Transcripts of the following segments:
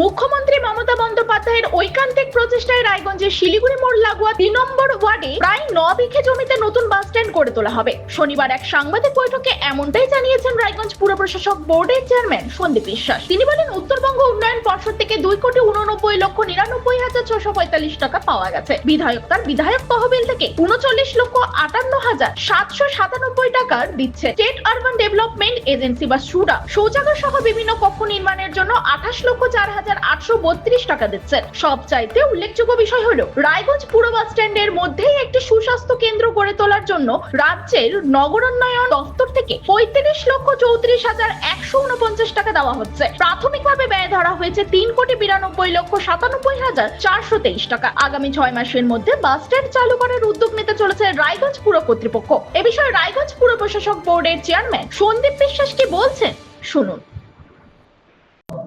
মুখ্যমন্ত্রী মমতা বন্দ্যোপাধ্যায়ের ঐকান্তিক প্রচেষ্টায় রায়গঞ্জের শিলিগুড়ি মোড় লাগোয়া তিন নম্বর ওয়ার্ডে প্রায় ন বিঘে জমিতে নতুন বাস স্ট্যান্ড করে তোলা হবে। শনিবার এক সাংবাদিক বৈঠকে এমনটাই জানিয়েছেন রায়গঞ্জ পুর প্রশাসক বোর্ডের চেয়ারম্যান সন্দীপ বিশ্বাস। তিনি বলেন, উত্তরবঙ্গ উন্নয়ন পর্ষদ থেকে দুই কোটি উননব্বই লক্ষ নিরানব্বই হাজার ছশো পঁয়তাল্লিশ টাকা পাওয়া গেছে। বিধায়ক তার বিধায়ক তহবিল থেকে উনচল্লিশ লক্ষ আটান্ন হাজার সাতশো সাতানব্বই টাকার দিচ্ছে স্টেট আরবান ডেভেলপমেন্ট এজেন্সি বা সুডা। শৌচাগার সহ বিভিন্ন কক্ষ নির্মাণের জন্য আঠাশ লক্ষ চার হাজার আটশো বত্রিশ টাকা দিচ্ছে সবচাইতে উল্লেখযোগ্য বিষয় হলো, রায়গঞ্জ পুরো বাস স্ট্যান্ডের মধ্যেই একটি সুস্বাস্থ্য কেন্দ্র গড়ে তোলার জন্য রাজ্যের নগরান্নয়ন দফতর থেকে পঁয়ত্রিশ লক্ষ চৌত্রিশ হাজার একশো উনপঞ্চাশ টাকা দেওয়া হচ্ছে। প্রাথমিকভাবে ব্যয় ধরা হয়েছে তিন কোটি বিরানব্বই লক্ষ সাতানব্বই হাজার চারশো তেইশ টাকা। আগামী ছয় মাসের মধ্যে বাস স্ট্যান্ড চালু করার উদ্যোগ নিতে চলেছে রায়গঞ্জ পুর কর্তৃপক্ষ। এ বিষয়ে রায়গঞ্জ পুর প্রশাসক বোর্ডের চেয়ারম্যান সন্দীপ বিশ্বাস কি বলছেন? শুনুন।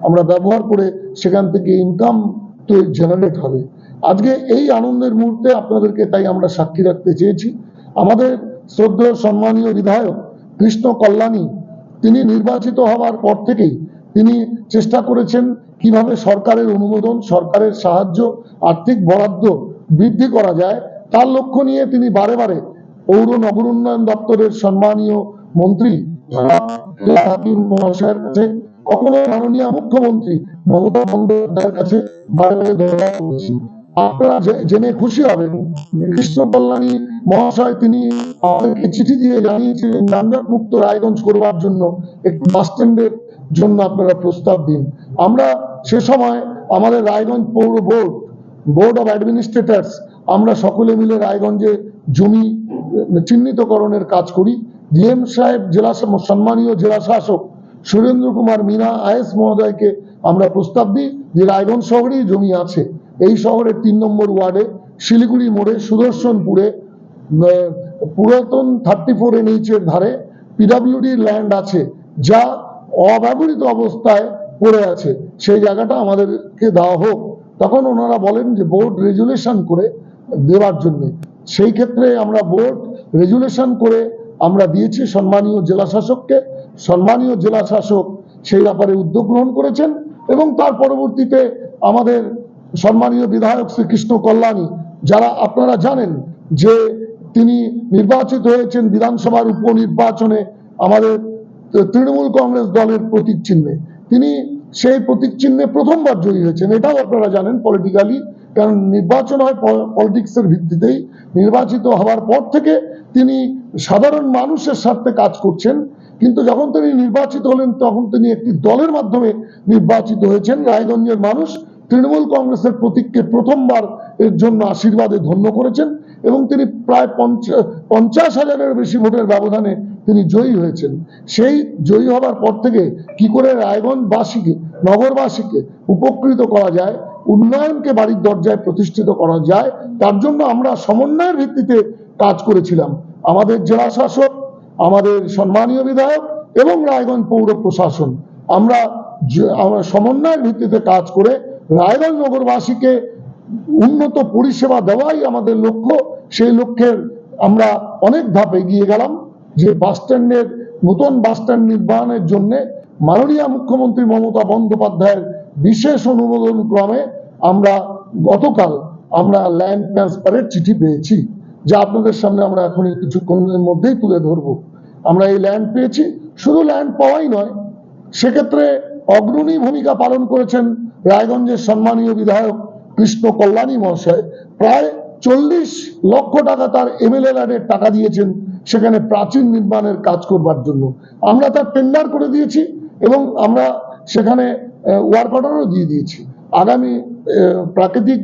আমরা ব্যবহার করে সেখান থেকে ইনকাম তো জেনারেট হবে। আজকে এই আনন্দের মুহূর্তে আপনাদেরকে তাই আমরা সাক্ষী রাখতে চেয়েছি। আমাদের শ্রদ্ধেয় সম্মানীয় বিধায়ক কৃষ্ণ কল্যাণী তিনি নির্বাচিত হওয়ার পর থেকেই তিনি চেষ্টা করেছেন কীভাবে সরকারের অনুমোদন সরকারের সাহায্য আর্থিক বরাদ্দ বৃদ্ধি করা যায়। তার লক্ষ্য নিয়ে তিনি বারে বারে পৌর নগর উন্নয়ন দপ্তরের সম্মানীয় মন্ত্রী মহাশয়ের কাছে কখনো মাননীয় মুখ্যমন্ত্রী মমতা বন্দ্যোপাধ্যায়ের কাছে বারে বারে করেছি। আপনারা জেনে খুশি হবেন, কৃষ্ণ কল্যাণী মহাশয় তিনি আমাদেরকে চিঠি দিয়ে জানিয়েছিলেন যানজট মুক্ত রায়গঞ্জ করবার জন্য, একটি বাস স্ট্যান্ডের জন্য আপনারা প্রস্তাব দিন। আমরা সে সময় আমাদের রায়গঞ্জ পৌর বোর্ড বোর্ড অফ অ্যাডমিনিস্ট্রেটার্স, আমরা সকলে মিলে রায়গঞ্জে জমি চিহ্নিতকরণের কাজ করি। ডিএম সাহেব, জেলা সম- সম্মানীয় জেলা শাসক সুরেন্দ্র কুমার মিনা আয়েস মহোদয়কে আমরা প্রস্তাব দিই যে রায়গঞ্জ শহরেই জমি আছে। এই শহরের তিন নম্বর ওয়ার্ডে শিলিগুড়ি মোড়ে সুদর্শনপুরে পুরাতন থার্টি ফোর এর ধারে পিডাব্লিউডি ল্যান্ড আছে, যা অব্যবহৃত অবস্থায় পড়ে আছে। সেই জায়গাটা আমাদেরকে দেওয়া হোক। তখন ওনারা বলেন যে বোর্ড রেজুলেশন করে দেওয়ার জন্য। সেই ক্ষেত্রে আমরা বোর্ড রেজুলেশন করে আমরা দিয়েছি সম্মানীয় জেলা শাসককে সম্মানীয় জেলা শাসক সেই ব্যাপারে উদ্যোগ গ্রহণ করেছেন এবং তার পরবর্তীতে আমাদের সম্মানীয় বিধায়ক শ্রীকৃষ্ণ কল্যাণী, যারা আপনারা জানেন যে তিনি নির্বাচিত হয়েছেন বিধানসভার উপনির্বাচনে আমাদের তৃণমূল কংগ্রেস দলের প্রতীক চিহ্নে। তিনি সেই প্রতীক চিহ্নে প্রথমবার জয়ী হয়েছেন, এটাও আপনারা জানেন পলিটিক্যালি কারণ নির্বাচন হয় পলিটিক্সের ভিত্তিতেই। নির্বাচিত হওয়ার পর থেকে তিনি সাধারণ মানুষের স্বার্থে কাজ করছেন। কিন্তু যখন তিনি নির্বাচিত হলেন, তখন তিনি একটি দলের মাধ্যমে নির্বাচিত হয়েছেন। রায়গঞ্জের মানুষ তৃণমূল কংগ্রেসের প্রতীককে প্রথমবার এর জন্য আশীর্বাদে ধন্য করেছেন এবং তিনি প্রায় পঞ্চা- পঞ্চাশ হাজারের বেশি ভোটের ব্যবধানে তিনি জয়ী হয়েছেন। সেই জয়ী হবার পর থেকে কি করে রায়গঞ্জবাসীকে, নগরবাসীকে উপকৃত করা যায়, উন্নয়নকে বাড়ির দরজায় প্রতিষ্ঠিত করা যায়, তার জন্য আমরা সমন্বয়ের ভিত্তিতে কাজ করেছিলাম। আমাদের জেলা শাসক আমাদের সম্মানীয় বিধায়ক এবং রায়গঞ্জ পৌর প্রশাসন। আমরা আমরা সমন্বয়ের ভিত্তিতে কাজ করে রায়গঞ্জ নগরবাসীকে উন্নত পরিষেবা দেওয়াই আমাদের লক্ষ্য। সেই লক্ষ্যের আমরা অনেক ধাপ এগিয়ে গেলাম যে বাস স্ট্যান্ডের নতুন বাস স্ট্যান্ড নির্মাণের জন্য মাননীয় মুখ্যমন্ত্রী মমতা বন্দ্যোপাধ্যায়ের বিশেষ অনুমোদন ক্রমে আমরা গতকাল আমরা ল্যান্ড ট্রান্সফারের চিঠি পেয়েছি। যা আপনাদের সামনে আমরা এখন কিছুক্ষণের মধ্যেই তুলে ধরবো। আমরা এই ল্যান্ড পেয়েছি, শুধু ল্যান্ড পাওয়াই নয়, সেক্ষেত্রে অগ্রণী ভূমিকা পালন করেছেন রায়গঞ্জের সম্মানীয় বিধায়ক কৃষ্ণ কল্যাণী মহাশয়। প্রায় চল্লিশ লক্ষ টাকা তার এমএলএ ল্যান্ডের টাকা দিয়েছেন সেখানে প্রাচীন নির্মাণের কাজ করবার জন্য। আমরা তার টেন্ডার করে দিয়েছি এবং আমরা সেখানে ওয়ার্ক অর্ডারও দিয়ে দিয়েছি। আগামী প্রাকৃতিক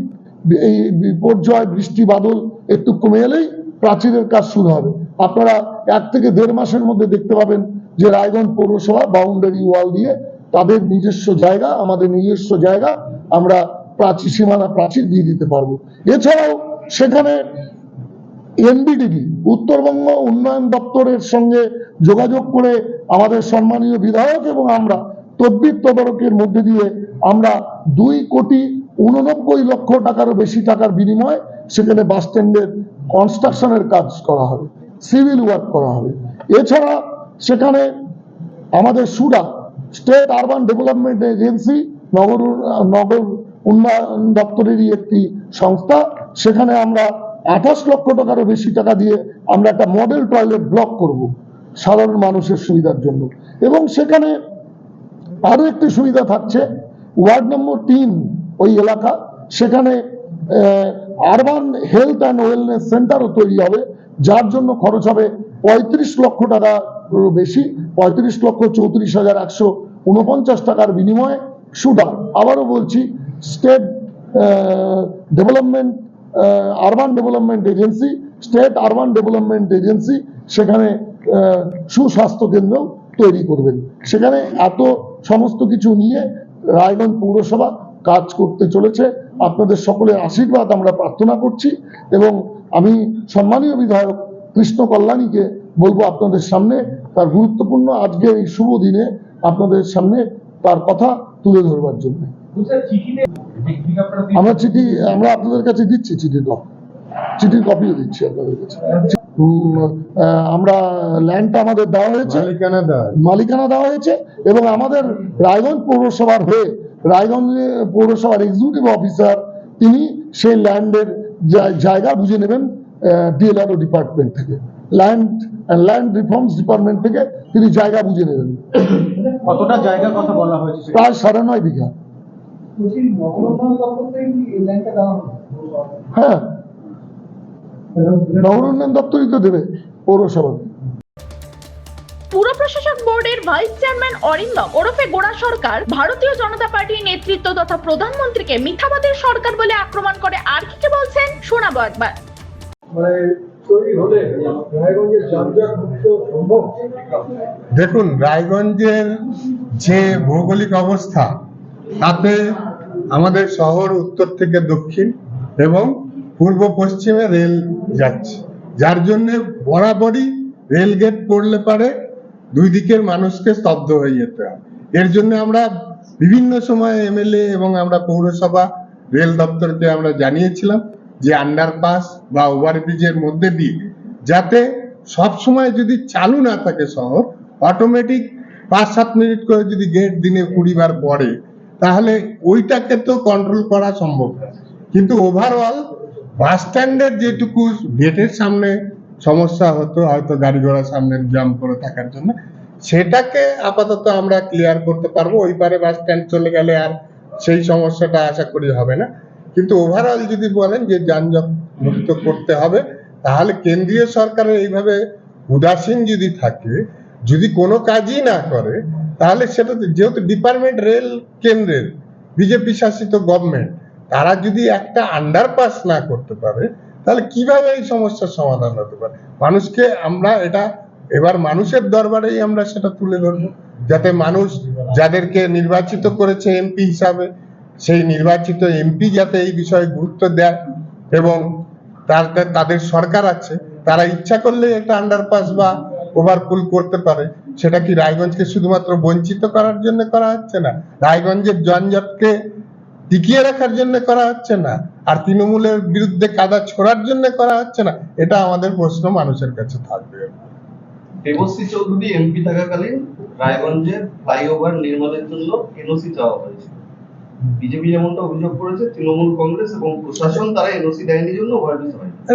এই বিপর্যয়, বৃষ্টি, বাদল একটু কমে এলেই প্রাচীরের কাজ শুরু হবে। আপনারা এক থেকে দেড় মাসের মধ্যে দেখতে পাবেন যে রায়গঞ্জ পৌরসভা বাউন্ডারি ওয়াল দিয়ে তাদের নিজস্ব জায়গা, আমাদের নিজস্ব জায়গা আমরা প্রাচীর সীমানা প্রাচীর দিয়ে দিতে পারব। এছাড়াও সেখানে এনবিডিবি উত্তরবঙ্গ উন্নয়ন দপ্তরের সঙ্গে যোগাযোগ করে আমাদের সম্মানীয় বিধায়ক এবং আমরা তদ্বির তদারকের মধ্যে দিয়ে আমরা দুই কোটি উননব্বই লক্ষ টাকারও বেশি টাকার বিনিময়ে সেখানে বাস স্ট্যান্ডের কনস্ট্রাকশনের কাজ করা হবে সিভিল ওয়ার্ক করা হবে। এছাড়া সেখানে আমাদের SUDA state urban development agency নগর নগর উন্নয়ন দপ্তরেরই একটি সংস্থা। সেখানে আমরা আঠাশ লক্ষ টাকারও বেশি টাকা দিয়ে আমরা একটা মডেল টয়লেট ব্লক করব সাধারণ মানুষের সুবিধার জন্য। এবং সেখানে আরও একটি সুবিধা থাকছে, ওয়ার্ড নম্বর তিন ওই এলাকা। সেখানে আরবান হেলথ অ্যান্ড ওয়েলনেস সেন্টারও তৈরি হবে, যার জন্য খরচ হবে পঁয়ত্রিশ লক্ষ টাকা বেশি, পঁয়ত্রিশ লক্ষ চৌত্রিশ হাজার একশো উনপঞ্চাশ টাকার বিনিময়ে সুডা আবারও বলছি, state development urban development agency, state urban development agency সেখানে সুস্বাস্থ্য কেন্দ্র তৈরি করবেন। সেখানে এত সমস্ত কিছু নিয়ে রায়গঞ্জ পৌরসভা কাজ করতে চলেছে। আপনাদের সকলের আশীর্বাদ আমরা প্রার্থনা করছি এবং আমি সম্মানীয় বিধায়ক কৃষ্ণ কল্যাণীকে বলব আপনাদের সামনে তার গুরুত্বপূর্ণ আজকের এই শুভ দিনে আপনাদের সামনে তার কথা তুলে ধরবার জন্য। আমরা চিঠি আমরা আপনাদের কাছে দিচ্ছি চিঠির কপি চিঠির কপিও দিচ্ছি আপনাদের কাছে। আমরা ল্যান্ডটা আমাদের দেওয়া হয়েছে। মালিকানা দেওয়া হয়েছে এবং আমাদের রায়গঞ্জ পৌরসভার হয়ে রায়গঞ্জ পৌরসভার এক্সিকিউটিভ অফিসার তিনি সেই ল্যান্ডের জায়গা বুঝে নেবেন ডিএলআরও ডিপার্টমেন্ট থেকে। ল্যান্ড ল্যান্ড রিফর্মস ডিপার্টমেন্ট থেকে তিনি জায়গা বুঝে নেবেন। কতটা জায়গার কথা বলা হয়েছে প্রায় সাড়ে নয় বিঘা। নগরোন্নয়ন হ্যাঁ। নগর উন্নয়ন দপ্তরই তো দেবে পৌরসভাকে পুর প্রশাসক বোর্ডের ভাইস চেয়ারম্যান অরিন্দম ওরফে গোড়া সরকার ভারতীয় জনতা পার্টির নেতৃত্ব তথা প্রধানমন্ত্রীকে মিথ্যাবাদের সরকার বলে আক্রমণ করে আর কি কি বলছেন? শোনাবো একবার। মানে তৈরি হলে রায়গঞ্জের যানজট মুক্ত সম্ভব? দেখুন রায়গঞ্জের যে ভৌগোলিক অবস্থা তাতে আমাদের শহর উত্তর থেকে দক্ষিণ এবং পূর্ব পশ্চিমে রেল যাচ্ছে। যার জন্য বরাবরই রেল গেট পড়লে পারে দুই দিকের মানুষকে স্তব্ধ হয়ে যেতে হয় এর জন্য আমরা বিভিন্ন সময় এমএলএ এবং আমরা পৌরসভা, রেল দপ্তরকে আমরা জানিয়েছিলাম যে আন্ডারপাস বা ওভারব্রিজের মধ্যে দিয়ে যাতে সব সময় যদি চালু না থাকে শহর অটোমেটিক পাঁচ সাত মিনিট করে যদি গেট দিনে কুড়ি বার পড়ে, তাহলে ওইটাকে তো কন্ট্রোল করা সম্ভব কিন্তু ওভারঅল বাস স্ট্যান্ডের যেটুকু গেটের সামনে সমস্যা হতো, হয়তো গাড়ি ঘোড়া সামনে জ্যাম করে থাকার জন্য। সেটাকে আপাতত আমরা ক্লিয়ার করতে পারব। ওই পারে বাস স্ট্যান্ড চলে গেলে আর সেই সমস্যাটা আশা করি হবে না। কিন্তু ওভারঅল যদি বলেন যে যানজট মুক্ত করতে হবে, তাহলে কেন্দ্রীয় সরকারের এইভাবে উদাসীন যদি থাকে, যদি কোনো কাজই না করে, তাহলে সেটা যেহেতু ডিপার্টমেন্ট রেল কেন্দ্রের বিজেপি শাসিত গভর্নমেন্ট তারা যদি একটা আন্ডারপাস না করতে পারে তাহলে কীভাবে এই সমস্যার সমাধান হতে পারে? মানুষকে আমরা এটা, এবার মানুষের দরবারেই আমরা সেটা তুলে ধরবো। যাতে মানুষ যাদেরকে নির্বাচিত করেছে এমপি হিসাবে, সেই নির্বাচিত এমপি যাতে এই বিষয়ে গুরুত্ব দেয় এবং তার, তাদের সরকার আছে, তারা ইচ্ছা করলে একটা আন্ডারপাস বা ওভারপুল করতে পারে। সেটা কি রায়গঞ্জকে শুধুমাত্র বঞ্চিত করার জন্য করা হচ্ছে না? রায়গঞ্জের যানজটকে টিকিয়ে রাখার জন্য করা হচ্ছে না? আর তৃণমূলের বিরুদ্ধে কাদা ছোড়ার জন্য করা হচ্ছে না এটা আমাদের প্রশ্ন মানুষের কাছে থাকবে। দেবশ্রী চৌধুরী এমপি থাকাকালীন রায়গঞ্জে ফ্লাইওভার নির্মাণের জন্য এনওসি চাওয়া হয়েছে। বিজেপি যেমনটা অভিযোগ করেছে তৃণমূল কংগ্রেস এবং প্রশাসন তারা এনওসি দেয়নি জন্য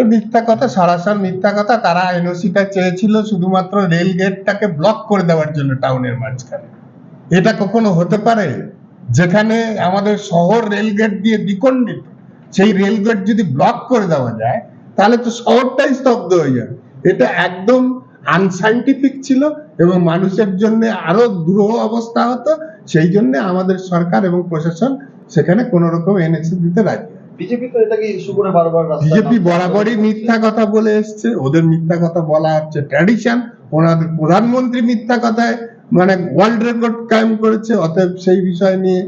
মিথ্যা কথা সারাসার মিথ্যা কথা তারা এনওসিটা চেয়েছিল শুধুমাত্র রেল গেটটাকে ব্লক করে দেওয়ার জন্য টাউনের মাঝখানে। এটা কখনো হতে পারে? যেখানে আমাদের শহর রেল গেট দিয়ে দ্বিখণ্ডিত। সেই রেল গেট যদি ব্লক করে দেওয়া যায় তাহলে তো শহরটাই স্তব্ধ হয়ে যাবে। এটা একদম আনসাইন্টিফিক ছিল এবং মানুষের জন্য আরও দুরূহ অবস্থা হতো। সেই জন্য আমাদের সরকার এবং প্রশাসন সেখানে কোন রকম এনএসি দিতে রাজি বিজেপি তো এটাকে ইস্যু করে বারবার বিজেপি বরাবরই মিথ্যা কথা বলে এসছে। ওদের মিথ্যা কথা বলা হচ্ছে ট্র্যাডিশন ওনাদের প্রধানমন্ত্রী মিথ্যা কথায় মানে ওয়ার্ল্ড রেকর্ড কায়েম করেছে। অতএব সেই বিষয় নিয়ে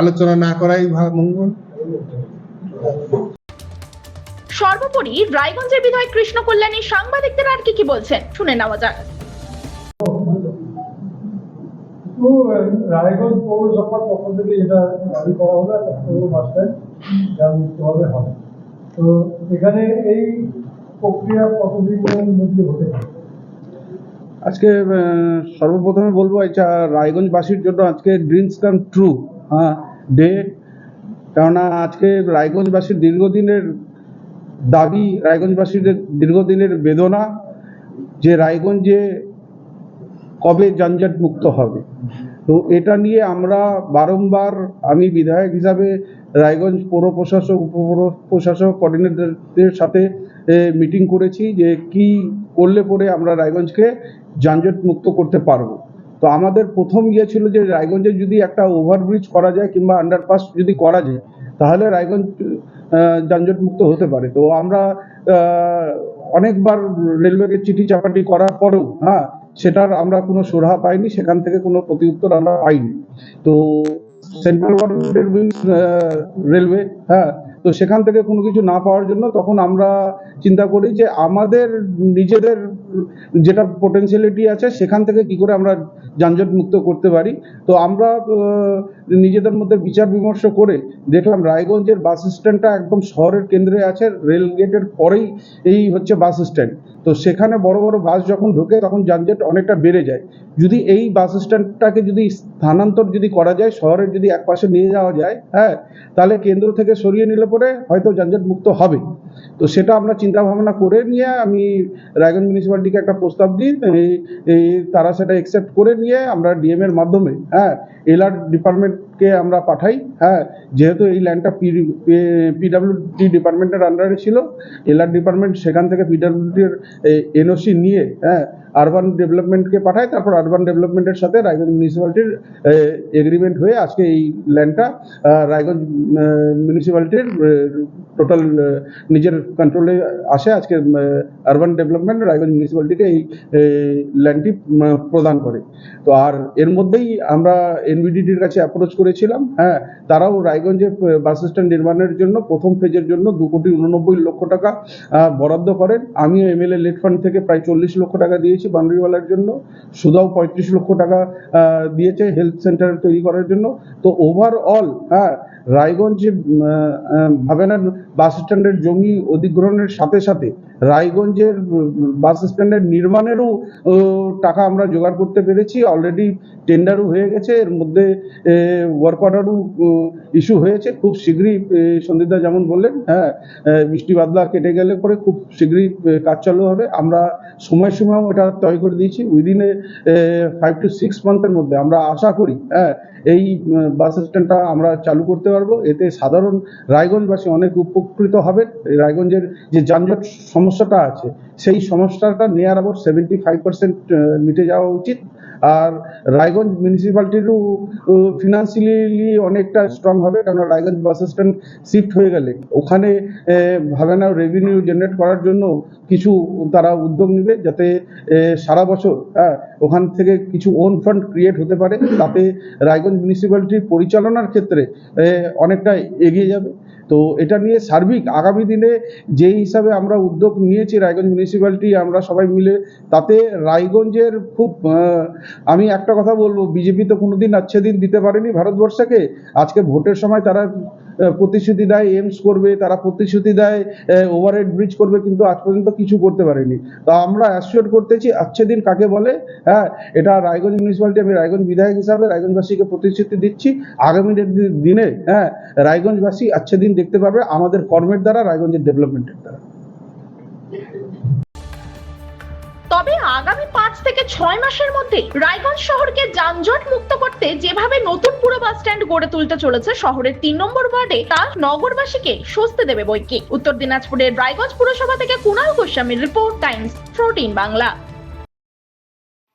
আলোচনা না করাই মঙ্গল। সর্বোপরি রায়গঞ্জের বিধায়ক কৃষ্ণ কল্যাণী সাংবাদিকদের আর কি কি বলছেন? শুনে নেওয়া যাক। তো রায়গঞ্জ পৌরসভার পক্ষ থেকে যেটা দাবি করা হলো একটা পৌর যা মুক্তভাবে হবে। তো এখানে এই প্রক্রিয়া কতদিনের মধ্যে হতে পারে? আজকে সর্বপ্রথমে বলব এটা রায়গঞ্জবাসীর জন্য আজকে ড্রিমস কাম ট্রু হ্যাঁ ডে কেননা আজকে রায়গঞ্জবাসীর দীর্ঘদিনের দাবি রায়গঞ্জবাসীদের দীর্ঘদিনের বেদনা যে রায়গঞ্জে কবে যানজট মুক্ত হবে। তো এটা নিয়ে আমরা বারংবার আমি বিধায়ক হিসাবে রায়গঞ্জ পৌর প্রশাসক উপপৌর প্রশাসক কোঅর্ডিনেটরদের সাথে মিটিং করেছি যে কি করলে পরে আমরা রায়গঞ্জকে যানজট মুক্ত করতে পারব। তো আমাদের প্রথম ইয়ে ছিল যে রায়গঞ্জে যদি একটা ওভারব্রিজ করা যায় কিংবা আন্ডারপাস যদি করা যায়, তাহলে রায়গঞ্জ যানজট মুক্ত হতে পারে। তো আমরা অনেকবার রেলওয়েকে চিঠি চাপাটি করার পরেও হ্যাঁ সেটার আমরা কোনো সুরাহা পাইনি, সেখান থেকে কোনো প্রতিউত্তর আমরা পাইনি। তো সেন্ট্রাল গভর্নমেন্টের রেলওয়ে হ্যাঁ তো সেখান থেকে কোনো কিছু না পাওয়ার জন্য তখন আমরা চিন্তা করি যে আমাদের নিজেদের যেটা পোটেনশিয়ালিটি আছে, সেখান থেকে কি করে আমরা যানজট মুক্ত করতে পারি। তো আমরা নিজেদের মধ্যে বিচার বিমর্শ করে দেখলাম রায়গঞ্জের বাস স্ট্যান্ডটা একদম শহরের কেন্দ্রে আছে রেল গেটের পরেই এই হচ্ছে বাস স্ট্যান্ড তো সেখানে বড় বড় বাস যখন ঢোকে তখন যানজট অনেকটা বেড়ে যায়। যদি এই বাস স্ট্যান্ডটাকে যদি স্থানান্তর যদি করা যায়, শহরের যদি একপাশে নিয়ে যাওয়া যায় হ্যাঁ তাহলে কেন্দ্র থেকে সরিয়ে নিলে পরে হয়তো যানজট মুক্ত হবে। তো সেটা আমরা চিন্তা ভাবনা করে নিয়ে আমি রায়গঞ্জ মিউনিসিপ্যালিটিকে একটা প্রস্তাব দিই। তারা সেটা অ্যাকসেপ্ট করে নিয়ে আমরা ডিএম এর মাধ্যমে হ্যাঁ এলআর ডিপার্টমেন্টকে আমরা পাঠাই হ্যাঁ? যেহেতু এই ল্যান্ডটা পিডাব্লিউডি ডিপার্টমেন্টের আন্ডারে ছিল এলআর ডিপার্টমেন্ট সেখান থেকে পিডাব্লিউডির এনওসি নিয়ে হ্যাঁ আরবান ডেভেলপমেন্টকে পাঠায়, তারপর আরবান ডেভেলপমেন্টের সাথে রায়গঞ্জ মিউনিসিপ্যালিটির এগ্রিমেন্ট হয়ে আজকে এই ল্যান্ডটা রায়গঞ্জ মিউনিসিপ্যালিটির টোটাল নিজের কন্ট্রোলে আসে আজকে আরবান ডেভেলপমেন্ট রায়গঞ্জ মিউনিসিপ্যালিটিকে এই ল্যান্ডটি প্রদান করে। তো আর এর মধ্যেই আমরা এনভিডিডির কাছে অ্যাপ্রোচ করেছিলাম হ্যাঁ তারাও রায়গঞ্জে বাস স্ট্যান্ড নির্মাণের জন্য প্রথম ফেজের জন্য দু কোটি উননব্বই লক্ষ টাকা বরাদ্দ করেন। আমিও এমএলএ লেট ফান্ড থেকে প্রায় চল্লিশ লক্ষ টাকা দিয়েছি বাউন্ডারিওয়ালার জন্য। সুদাও পঁয়ত্রিশ লক্ষ টাকা দিয়েছে হেলথ সেন্টার তৈরি করার জন্য। তো ওভারঅল হ্যাঁ রায়গঞ্জে ভাবেনার বাস স্ট্যান্ডের জমি অধিগ্রহণের সাথে সাথে রায়গঞ্জের বাস স্ট্যান্ডের নির্মাণেরও টাকা আমরা জোগাড় করতে পেরেছি। অলরেডি টেন্ডারও হয়ে গেছে। এর মধ্যে ওয়ার্ক অর্ডারও ইস্যু হয়েছে। খুব শীঘ্রই সন্দীপদা যেমন বললেন হ্যাঁ বৃষ্টি বাদলা কেটে গেলে পরে খুব শীঘ্রই কাজ চালু হবে। আমরা সময় সময়ও এটা তয় করে দিয়েছি। উইদিনে ফাইভ টু সিক্স মান্থের মধ্যে আমরা আশা করি হ্যাঁ এই বাস স্ট্যান্ডটা আমরা চালু করতে পারব। এতে সাধারণ রায়গঞ্জবাসী অনেক উপকৃত হবে রায়গঞ্জের যে যানজট সমস্যাটা আছে, সেই সমস্যাটা নিয়ার আবার সেভেন্টি ফাইভ পার্সেন্ট মিটে যাওয়া উচিত। আর রায়গঞ্জ মিউনিসিপ্যালিটিরও ফিনান্সিয়ালি অনেকটা স্ট্রং হবে কারণ রায়গঞ্জ বাস স্ট্যান্ড শিফট হয়ে গেলে। ওখানে আহ, ভাবে না রেভিনিউ জেনারেট করার জন্য কিছু তারা উদ্যোগ নেবে যাতে সারা বছর হ্যাঁ ওখান থেকে কিছু ওন ফান্ড ক্রিয়েট হতে পারে তাতে রায়গঞ্জ মিউনিসিপ্যালিটির পরিচালনার ক্ষেত্রে অনেকটা এগিয়ে যাবে। তো এটা নিয়ে সার্বিক আগামী দিনে যে হিসাবে আমরা উদ্যোগ নিয়েছি রায়গঞ্জ মিউনিসিপ্যালিটি আমরা সবাই মিলে, তাতে রায়গঞ্জের খুব আমি একটা কথা বলব, বিজেপি তো কোনোদিন আচ্ছেদিন দিতে পারেনি ভারতবর্ষকে। আজকে ভোটের সময় তারা প্রতিশ্রুতি দেয় এমস করবে, তারা প্রতিশ্রুতি দেয় ওভারহেড ব্রিজ করবে, কিন্তু আজ পর্যন্ত কিছু করতে পারেনি। তো আমরা অ্যাসিওর করতেছি আচ্ছে দিন কাকে বলে? হ্যাঁ এটা রায়গঞ্জ মিউনিসিপ্যালিটি আমি রায়গঞ্জ বিধায়ক হিসাবে রায়গঞ্জবাসীকে প্রতিশ্রুতি দিচ্ছি। আগামী দিনে হ্যাঁ রায়গঞ্জবাসী আচ্ছে দিন দেখতে পারবে, আমাদের কর্মের দ্বারা, রায়গঞ্জের ডেভেলপমেন্টের দ্বারা। তবে আগামী পাঁচ থেকে ছয় মাসের মধ্যে রায়গঞ্জ শহরকে যানজট মুক্ত করতে যেভাবে নতুন পুরো বাস স্ট্যান্ড গড়ে তুলতে চলেছে, শহরের তিন নম্বর ওয়ার্ডে তা নগরবাসীকে স্বস্তি দেবে বইকে। উত্তর দিনাজপুরের রায়গঞ্জ পুরসভা থেকে কুণাল গোস্বামীর রিপোর্ট, টাইমস ফোরটিন বাংলা।